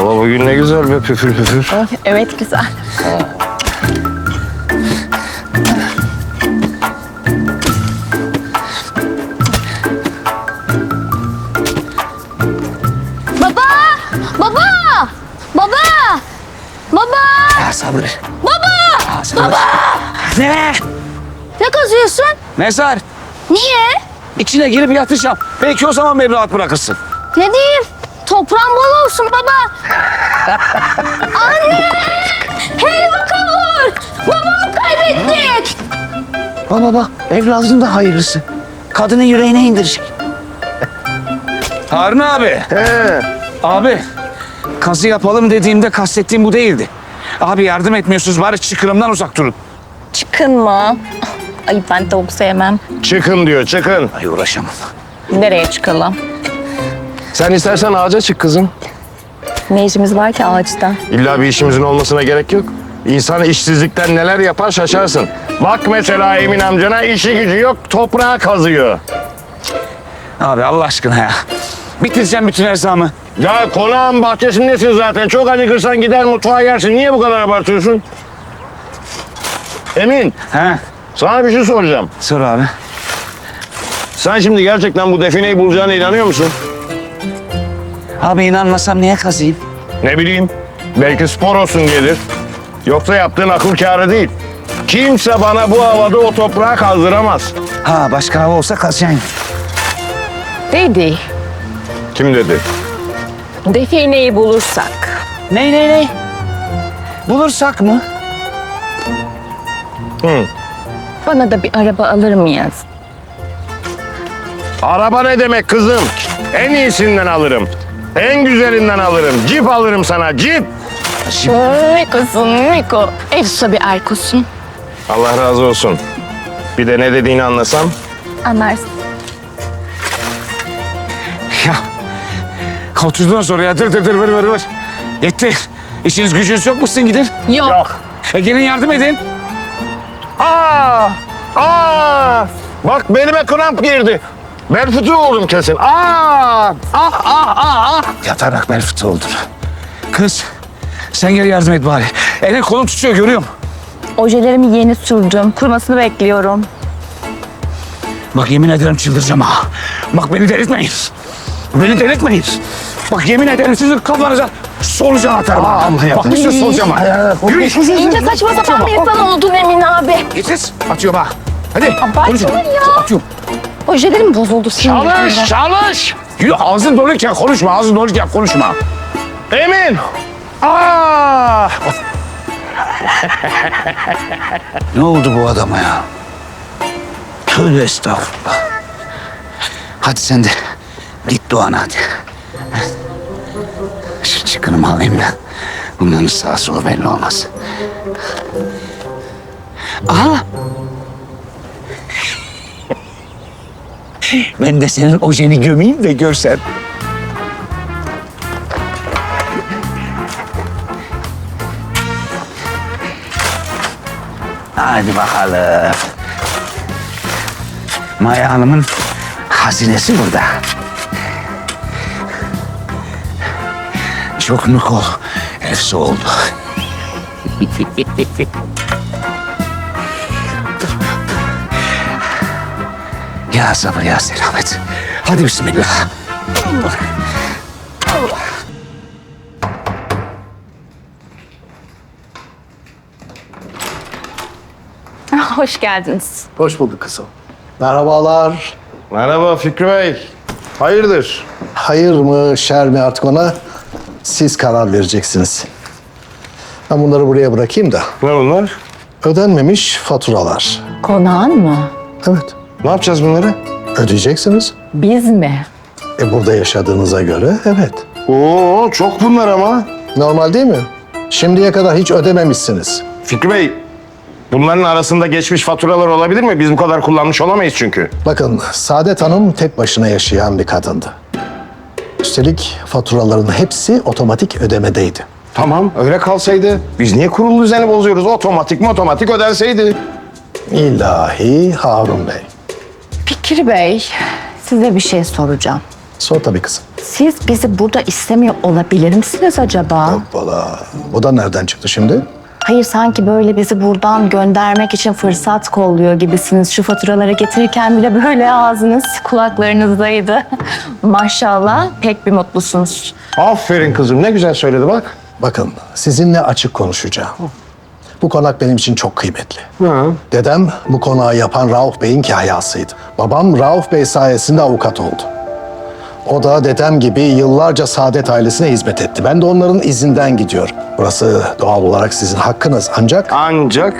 Hava bugün ne güzel be püfür püfür. Evet güzel. Baba! Baba! Baba! Baba! Ya sabır. Baba! Ya sabır. Ne? Ne kazıyorsun? Mezar. Niye? İçine girip yatacağım. Belki o zaman beni rahat bırakırsın. Ne diyeyim? Toprağın bol olsun baba. Anne! Helva kavur! Babamı kaybettik. Baba bak evladın da hayırlısı. Kadının yüreğine indirecek. Harun abi. He. Abi kazı yapalım dediğimde kastettiğim bu değildi. Abi yardım etmiyorsunuz bari çıkırımdan uzak durun. Çıkın mı? Ay ben tavuk sevmem. Çıkın diyor çıkın. Ay uğraşamam. Nereye çıkalım? Sen istersen ağaca çık kızım. Ne işimiz var ki ağaçta? İlla bir işimizin olmasına gerek yok. İnsan işsizlikten neler yapar şaşarsın. Bak mesela Emin amcana işi gücü yok toprağa kazıyor. Abi Allah aşkına ya. Bitireceğim bütün erzamı. Ya konağın bahçesindesin zaten. Çok acıkırsan gider mutfağa yersin. Niye bu kadar abartıyorsun? Emin, He. sana bir şey soracağım. Sor abi. Sen şimdi gerçekten bu defineyi bulacağına inanıyor musun? Abi inanmasam niye kazıyım? Ne bileyim, belki spor olsun diyedir. Yoksa yaptığın akıl kârı değil. Kimse bana bu havada o toprağı kazdıramaz. Ha başka hava olsa kazacaksın. Dedi. Kim dedi? Defineyi bulursak. Ney ney ney? Bulursak mı? Hı. Bana da bir araba alır mıyız? Araba ne demek kızım? En iyisinden alırım. En güzelinden alırım. Cip alırım sana, cip. Miko'sun Miko. Efsa bir erkosun. Allah razı olsun. Bir de ne dediğini anlasam. Anlarsın. Ya. Oturdun sonra ya dır dır dır vır vır vır. Yetti. İşiniz gücünüz yok musun gidin? Yok. E gelin yardım edin. Aa! Aa! Bak belime kramp girdi. Bel fıtığı oldum kesin. Aa! Ah ah ah ah! Yatarak bel fıtığı oldun. Kız sen gel yardım et bari. Elin kolun tutuyor görüyorum. Ojelerimi yeni sürdüm. Kurumasını bekliyorum. Bak yemin ederim çıldıracağım ha. Bak beni delirtmeyin. Beni delirtmeyin. Bak yemin ederim sizin kafanıza solucan atarım. ha. Bak bir sürü solucan var. Yürü. İyice saçma sapan bir insan oldun Emin abi. Getir. Atıyorum ha. Hadi. Abartma ya. Atıyorum. Ojelerim bozuldu sinirlerimden. Çalış, çalış. Yürü ağzın doluyken konuşma, ağzın doluyken konuşma. Emin! Aa! Ne oldu bu adama ya? Tövbe estağfurullah. Hadi sen de git Doğan hadi. Şu çıkınımı alayım ben. Bunların sağa solu belli olmaz. Aha! Ben de senin ojeni gömeyim de görsen. Hadi bakalım. Maya Hanım'ın hazinesi burada. Çok nukol. Efsi oldu. ya sabır ya selamet. Hadi bismillah. Hoş geldiniz. Hoş bulduk kızım. Merhabalar. Merhaba Fikri Bey. Hayırdır? Hayır mı, şer mi artık ona siz karar vereceksiniz. Ben bunları buraya bırakayım da. Ne bunlar? Ödenmemiş faturalar. Konağın mı? Evet, Ne yapacağız bunları? ödeyeceksiniz. Biz mi? E burada yaşadığınıza göre evet. Oo çok bunlar ama. Normal değil mi? Şimdiye kadar hiç ödememişsiniz. Fikri Bey, bunların arasında geçmiş faturalar olabilir mi? Biz bu kadar kullanmış olamayız çünkü. Bakın Saadet Hanım tek başına yaşayan bir kadındı. Üstelik faturaların hepsi otomatik ödemedeydi. Tamam, öyle kalsaydı. Biz niye kurulu düzeni bozuyoruz? Otomatik mi otomatik ödenseydi. İlahi Harun Bey. Fikri Bey, size bir şey soracağım. Sor tabii kızım. Siz bizi burada istemiyor olabilir misiniz acaba? Hoppala. Bu da nereden çıktı şimdi? Hayır sanki böyle bizi buradan göndermek için fırsat kolluyor gibisiniz. Şu faturaları getirirken bile böyle ağzınız kulaklarınızdaydı. Maşallah pek bir mutlusunuz. Aferin kızım ne güzel söyledi bak. Bakın sizinle açık konuşacağım. Bu konak benim için çok kıymetli. Ha. Dedem bu konağı yapan Rauf Bey'in kahyasıydı. Babam Rauf Bey sayesinde avukat oldu. O da dedem gibi yıllarca Saadet ailesine hizmet etti. Ben de onların izinden gidiyorum. Burası doğal olarak sizin hakkınız ancak Ancak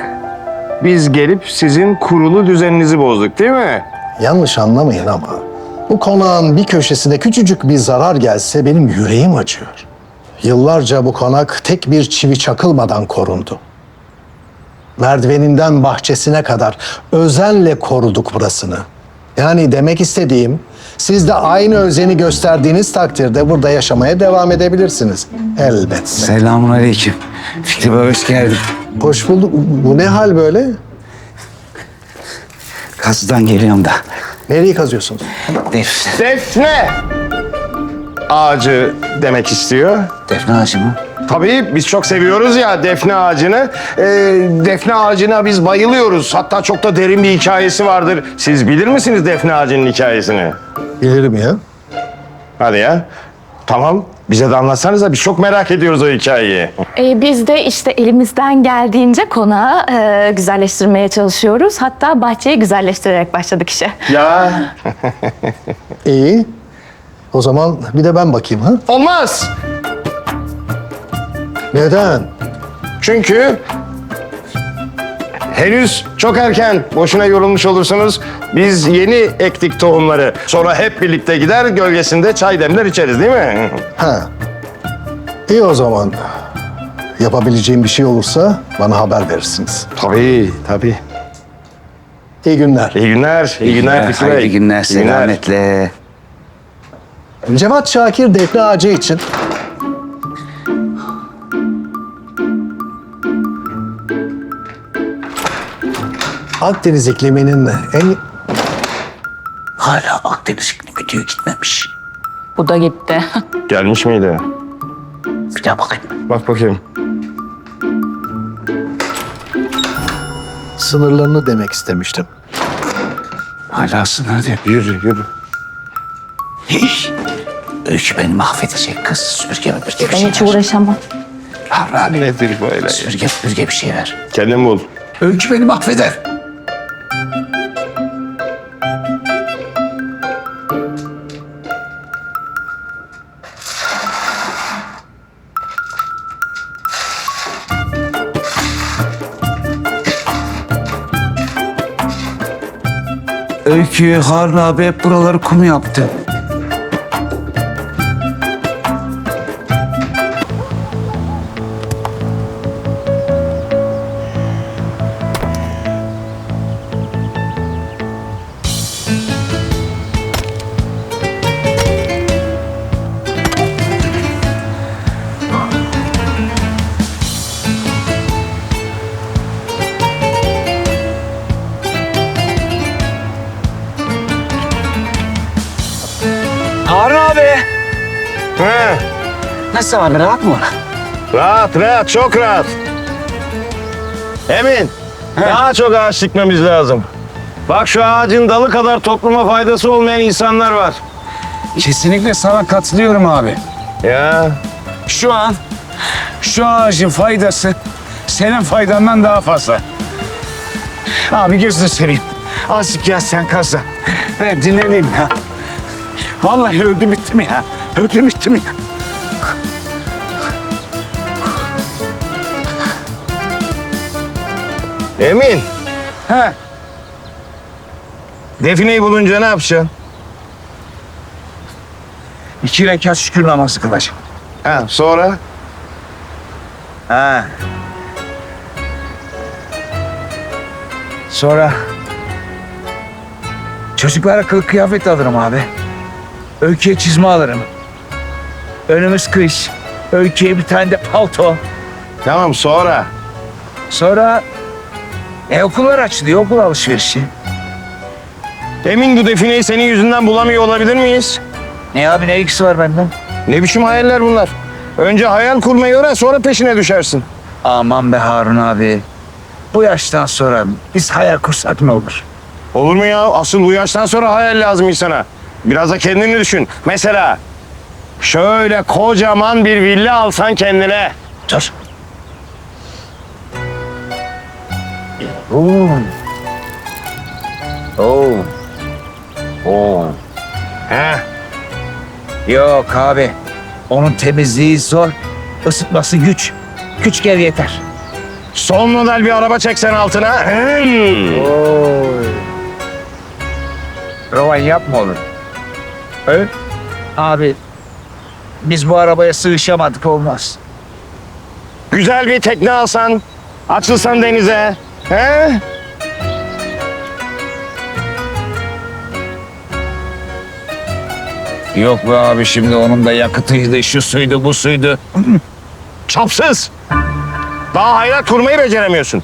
biz gelip sizin kurulu düzeninizi bozduk değil mi? yanlış anlamayın ama bu konağın bir köşesine küçücük bir zarar gelse benim yüreğim acıyor. Yıllarca bu konak tek bir çivi çakılmadan korundu. Merdiveninden bahçesine kadar özenle koruduk burasını. Yani demek istediğim siz de aynı özeni gösterdiğiniz takdirde burada yaşamaya devam edebilirsiniz. Elbette. Selamun aleyküm. Fikri Bey hoş geldin. Hoş bulduk. Bu ne hal böyle? Kazıdan geliyorum da. Nereyi kazıyorsunuz? Def, Defne ağacı demek istiyor. defne ağacı mı? Tabii biz çok seviyoruz ya defne ağacını. Ee, defne ağacına biz bayılıyoruz. Hatta çok da derin bir hikayesi vardır. Siz bilir misiniz defne ağacının hikayesini? Bilirim ya. Hadi ya. Tamam. Bize de anlatsanıza. Biz çok merak ediyoruz o hikayeyi. Ee, biz de işte elimizden geldiğince konağı e, güzelleştirmeye çalışıyoruz. Hatta bahçeyi güzelleştirerek başladık işe. Ya. İyi. O zaman bir de ben bakayım ha. Olmaz. Neden? Çünkü henüz çok erken. Boşuna yorulmuş olursunuz. Biz yeni ektik tohumları. Sonra hep birlikte gider gölgesinde çay demler içeriz değil mi? Ha. İyi o zaman. Yapabileceğim bir şey olursa bana haber verirsiniz. Tabii, tabii. İyi günler. İyi günler, iyi günler Fikri Bey. Hayırlı günler, İyi günler. selametle. Cevat Şakir defne ağacı için Akdeniz ikliminin en Hala Akdeniz iklimi diyor gitmemiş. Bu da gitti. Gelmiş miydi? Bir daha bakayım. Bak bakayım. sınırlarını demek istemiştim. Hala sınır diyor. Yürü, yürü. Hiç. Öykü beni mahvedecek kız. Süpürge müpürge bir Ben şey hiç ver. uğraşamam. Harbi abi. Nedir böyle? Süpürge müpürge bir şey ver. Kendin bul. Öykü beni mahveder. Öykü, Harun abi hep buraları kum yaptı. Nasıl abi rahat mı? Rahat, rahat, çok rahat. Emin, daha çok ağaç dikmemiz lazım. Bak şu ağacın dalı kadar topluma faydası olmayan insanlar var. Kesinlikle sana katılıyorum abi. Ya, Şu an şu ağacın faydası senin faydandan daha fazla. Abi gözünü seveyim. Azıcık yaz sen kazan. Ben dinleneyim ya. Vallahi öldüm bittim ya. Öldüm bittim ya. Emin, He. defineyi bulunca ne yapacaksın? İki rekat şükür namazı kılacağım. Ha, sonra? Ha. Sonra çocuklara kılık kıyafet alırım abi. Öykü'ye çizme alırım. Önümüz kış. Öykü'ye bir tane de palto. Tamam, sonra. Sonra e, okullar açılıyor, okul alışverişi. Emin bu defineyi senin yüzünden bulamıyor olabilir miyiz? Ne abi ne ilgisi var benden? Ne biçim hayaller bunlar? Önce hayal kurmayı öğren sonra peşine düşersin. Aman be Harun abi. Bu yaştan sonra biz hayal kursak ne olur? Olur mu ya? Asıl bu yaştan sonra hayal lazım insana. Biraz da kendini düşün. Mesela şöyle kocaman bir villa alsan kendine. Dur. Oo. Oo. Oo. He. Yok abi. Onun temizliği zor. Isıtması güç. Küçük ev yeter. Son model bir araba çeksen altına. Hmm. Oy. Rovan yapma olur. Evet. Abi biz bu arabaya sığışamadık olmaz. Güzel bir tekne alsan, açılsan denize. He? Yok be abi şimdi onun da yakıtıydı, şu suydu, bu suydu. Çapsız. Daha hayrat kurmayı beceremiyorsun.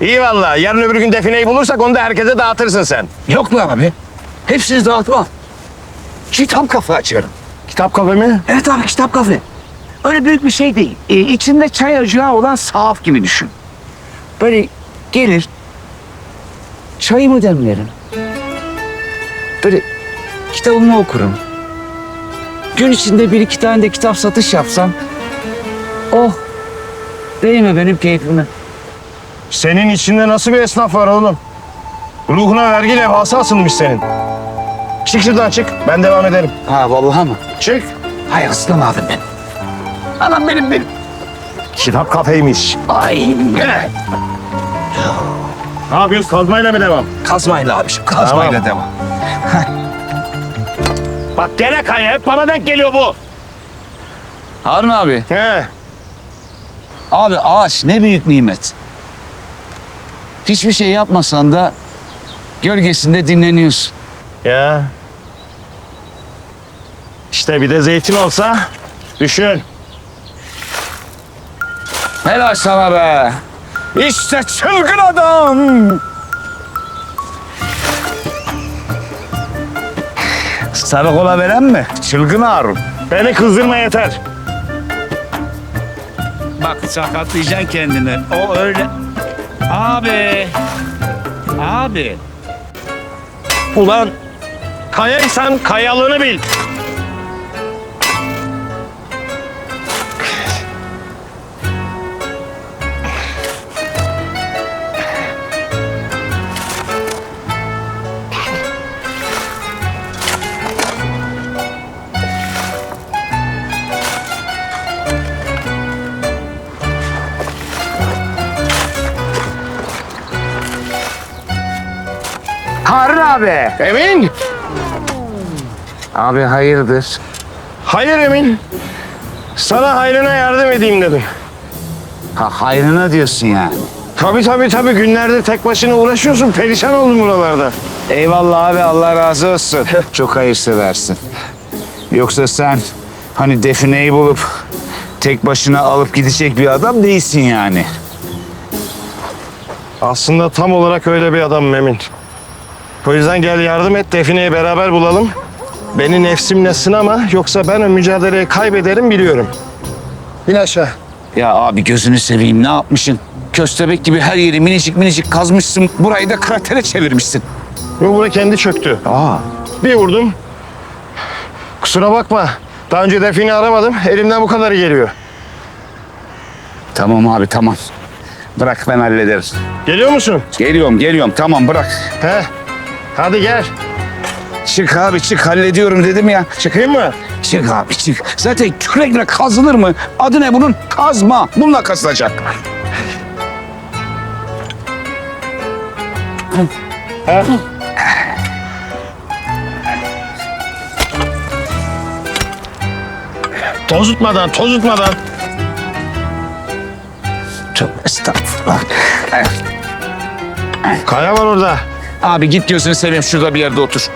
İyi valla. Yarın öbür gün defineyi bulursak onu da herkese dağıtırsın sen. Yok be abi. Hepsini dağıtmam. Kitap kafe açarım. Kitap kafe mi? Evet abi kitap kafe. Öyle büyük bir şey değil. Ee, içinde çay ocağı olan sahaf gibi düşün. Böyle gelir, çayımı demlerim. Böyle kitabımı okurum. Gün içinde bir iki tane de kitap satış yapsam. Oh, değil mi benim keyfime? Senin içinde nasıl bir esnaf var oğlum? Ruhuna vergi levhası asılmış senin. Çık şuradan çık. Ben devam ederim. Ha vallahi mı? Çık. Hay aslan abim benim. Anam benim benim. Kitap kafeymiş. Ay. Ne yapıyoruz? Kazmayla mı devam? Kazmayla abiciğim, kazmayla devam. Bak gene kaya. Hep bana denk geliyor bu. Harun abi, He. Abi ağaç ne büyük nimet. Hiçbir şey yapmasan da gölgesinde dinleniyorsun. Ya. İşte bir de zeytin olsa düşün. Helal sana be. İşte çılgın adam. Sarı kola veren mi? Çılgın Harun. Beni kızdırma yeter. Bak sakatlayacaksın kendini. O öyle. Abi. Abi. Ulan kayaysan kayalığını bil. Emin? Abi hayırdır? Hayır Emin. Sana hayrına yardım edeyim dedim. Ha hayrına diyorsun yani. Tabii tabii tabii günlerdir tek başına uğraşıyorsun. Perişan oldum buralarda. Eyvallah abi Allah razı olsun. Çok hayırseversin. Yoksa sen hani defineyi bulup tek başına alıp gidecek bir adam değilsin yani. Aslında tam olarak öyle bir adamım Emin. O yüzden gel yardım et defineyi beraber bulalım. Beni nefsimle sınama yoksa ben o mücadeleyi kaybederim biliyorum. Bin aşağı. Ya abi gözünü seveyim ne yapmışsın? Köstebek gibi her yeri minicik minicik kazmışsın. Burayı da kratere çevirmişsin. Yo buraya kendi çöktü. Aa. Bir vurdum. Kusura bakma. Daha önce defini aramadım. Elimden bu kadarı geliyor. Tamam abi tamam. Bırak ben hallederim. Geliyor musun? Geliyorum geliyorum tamam bırak. He. Hadi gel. Çık abi çık hallediyorum dedim ya. Çıkayım mı? Çık abi çık. Zaten kürekle kazılır mı? Adı ne bunun? Kazma. Bununla kazılacak. Tozutmadan, tozutmadan. Çok estağfurullah. Kaya var orada. Abi git gözünü seveyim şurada bir yerde otur.